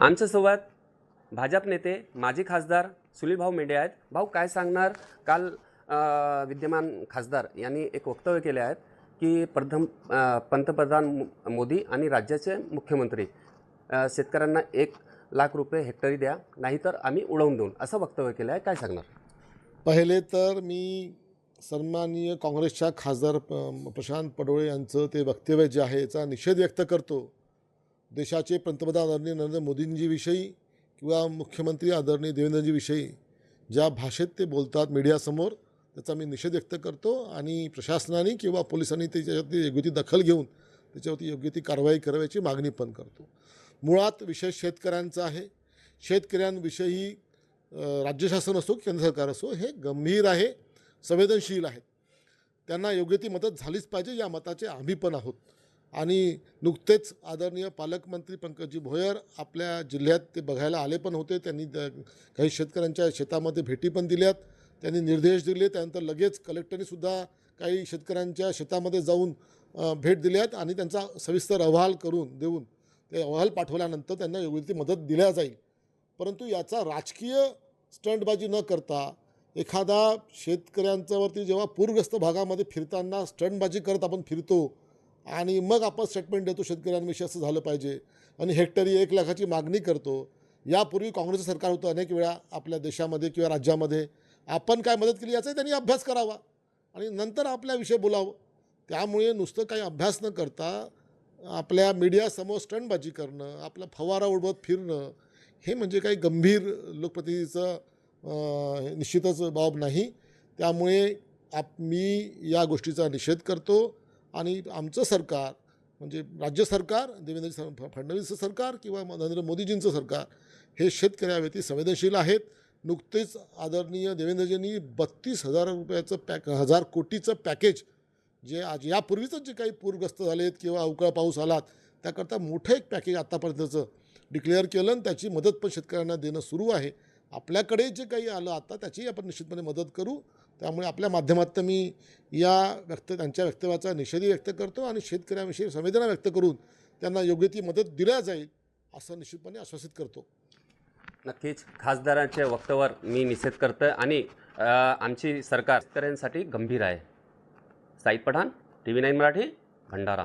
आमच्यासोबत भाजप नेते माजी खासदार सुनीलभाऊ मेंढे आहेत. भाऊ काय सांगणार? काल अ, विद्यमान खासदार यांनी एक वक्तव्य केले आहेत की प्रथम अ, पंतप्रधान मो- मोदी आणि राज्याचे मुख्यमंत्री अ, शेतकऱ्यांना एक लाख रुपये हेक्टरी द्या नाहीतर आम्ही उडवून देऊन. असं वक्तव्य केलं आहे. काय सांगणार? पहिले तर मी सन्माननीय काँग्रेसच्या खासदार प- प्रशांत पडोळे यांचं ते वक्तव्य जे आहे याचा निषेध व्यक्त करतो. देशाचे पंतप्रधान आदरणीय नरेंद्र मोदींजीविषयी किंवा मुख्यमंत्री आदरणीय देवेंद्रजीविषयी ज्या भाषेत ते बोलतात मीडियासमोर त्याचा मी निषेध व्यक्त करतो आणि प्रशासनाने किंवा पोलिसांनी त्याच्यावरती योग्य ती दखल घेऊन त्याच्यावरती योग्य ती कारवाई करावयाची मागणी पण करतो. मुळात विषय शेतकऱ्यांचा आहे. शेतकऱ्यांविषयी राज्य शासन असो केंद्र सरकार असो हे गंभीर आहे संवेदनशील आहेत. त्यांना योग्य ती मदत झालीच पाहिजे या मताचे आम्ही पण आहोत. आणि नुकतेच आदरणीय पालकमंत्री पंकजी भोयर आपल्या जिल्ह्यात ते बघायला आले पण होते. त्यांनी काही शेतकऱ्यांच्या शेतामध्ये भेटी पण दिल्यात. त्यांनी निर्देश दिले. त्यानंतर लगेच कलेक्टरनीसुद्धा काही शेतकऱ्यांच्या शेतामध्ये जाऊन भेट दिल्यात आणि त्यांचा सविस्तर अहवाल करून देऊन ते अहवाल पाठवल्यानंतर त्यांना योग्य ती मदत दिल्या जाईल. परंतु याचा राजकीय स्टंटबाजी न करता एखादा शेतकऱ्यांच्यावरती जेव्हा पूरग्रस्त भागामध्ये फिरताना स्टंटबाजी करत आपण फिरतो आणि मग आपण स्टेटमेंट देतो शेतकऱ्यांविषयी असं झालं पाहिजे. आणि हेक्टरी एक लाखाची मागणी करतो. यापूर्वी काँग्रेसचं सरकार होतं अनेक वेळा आपल्या देशामध्ये किंवा राज्यामध्ये. आपण काय मदत केली याचाही त्यांनी अभ्यास करावा. आणि नंतर आपल्याविषयी बोलावं. त्यामुळे नुसतं काही अभ्यास न करता आपल्या मीडियासमोर स्टंटबाजी करणं आपला फवारा उडवत फिरणं हे म्हणजे काही गंभीर लोकप्रतिनिधीचं निश्चितच बाब नाही. त्यामुळे आप मी या गोष्टीचा निषेध करतो. आणि आमचं सरकार म्हणजे राज्य सरकार देवेंद्र फ- फडणवीसचं सरकार किंवा नरेंद्र मोदीजींचं सरकार हे शेतकऱ्याव्यती संवेदनशील आहेत. नुकतेच आदरणीय देवेंद्रजींनी बत्तीस हजार रुपयाचं पॅक हजार कोटीचं पॅकेज जे आज यापूर्वीच जे काही पूरग्रस्त झालेत किंवा अवकाळ पाऊस आलात त्याकरता मोठं एक पॅकेज आत्तापर्यंतचं डिक्लेअर केलं आणि त्याची मदत पण शेतकऱ्यांना देणं सुरू आहे. आपल्याकडे जे काही आलं आता त्याचीही आपण निश्चितपणे मदत करू. त्यामुळे आपल्या माध्यमातून मी या व्यक्त त्यांच्या वक्तव्याचा निषेधही व्यक्त करतो आणि शेतकऱ्यांविषयी संवेदना व्यक्त करून त्यांना योग्य ती मदत दिल्या जाईल असं निश्चितपणे आश्वासित करतो. नक्कीच. खासदारांच्या वक्तव्यावर मी निषेध करतो आणि आमची सरकार शेतकऱ्यांसाठी गंभीर आहे. Sayeed Pathan T V nine Marathi Bhandara.